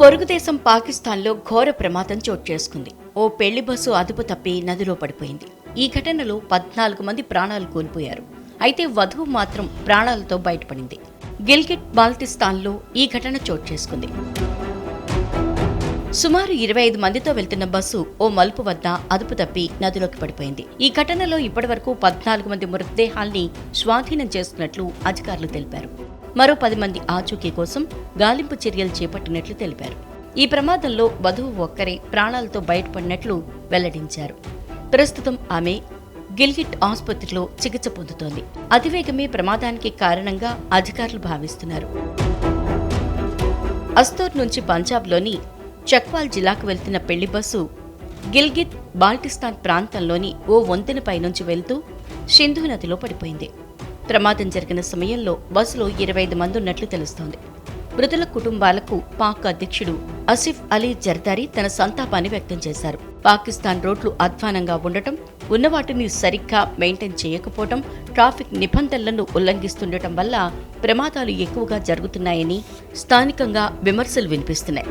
పొరుగుదేశం పాకిస్తాన్లో ఘోర ప్రమాదం చోటు చేసుకుంది. ఓ పెళ్ళి బస్సు అదుపు తప్పి నదిలో పడిపోయింది. ఈ ఘటనలో పద్నాలుగు మంది ప్రాణాలు కోల్పోయారు. అయితే వధువు మాత్రం ప్రాణాలతో బయటపడింది. గిల్గిట్ బాల్టిస్తాన్లో ఈ ఘటన చోటు చేసుకుంది. సుమారు ఇరవై ఐదు మందితో వెళ్తున్న బస్సు ఓ మలుపు వద్ద అదుపు తప్పి నదిలోకి పడిపోయింది. ఈ ఘటనలో ఇప్పటివరకు పద్నాలుగు మంది మృతదేహాల్ని స్వాధీనం చేసుకున్నట్లు అధికారులు తెలిపారు. మరో పది మంది ఆచూకీ కోసం గాలింపు చర్యలు చేపట్టినట్లు తెలిపారు. ఈ ప్రమాదంలో వధువు ఒక్కరే ప్రాణాలతో బయటపడినట్లు వెల్లడించారు. ప్రస్తుతం ఆమె గిల్గిట్ ఆసుపత్రిలో చికిత్స పొందుతోంది. అతివేగమే ప్రమాదానికి కారణంగా అధికారులు భావిస్తున్నారు. అస్తోర్ నుంచి పంజాబ్లోని చక్వాల్ జిల్లాకు వెళ్తున్న పెళ్ళి బస్సు గిల్గిత్ బాల్టిస్తాన్ ప్రాంతంలోని ఓ వంతెనపై నుంచి వెళ్తూ సింధు నదిలో పడిపోయింది. ప్రమాదం జరిగిన సమయంలో బస్సులో ఇరవై ఐదు మంది ఉన్నట్లు తెలుస్తోంది. మృతుల కుటుంబాలకు పాక్ అధ్యక్షుడు అసిఫ్ అలీ జర్దారీ తన సంతాపాన్ని వ్యక్తం చేశారు. పాకిస్తాన్ రోడ్లు అధ్వానంగా ఉండటం ఉన్న వాటిని సరిగ్గా మెయింటైన్ చేయకపోవటం ట్రాఫిక్ నిబంధనలను ఉల్లంఘిస్తుండటం వల్ల ప్రమాదాలు ఎక్కువగా జరుగుతున్నాయని స్థానికంగా విమర్శలు వినిపిస్తున్నాయి.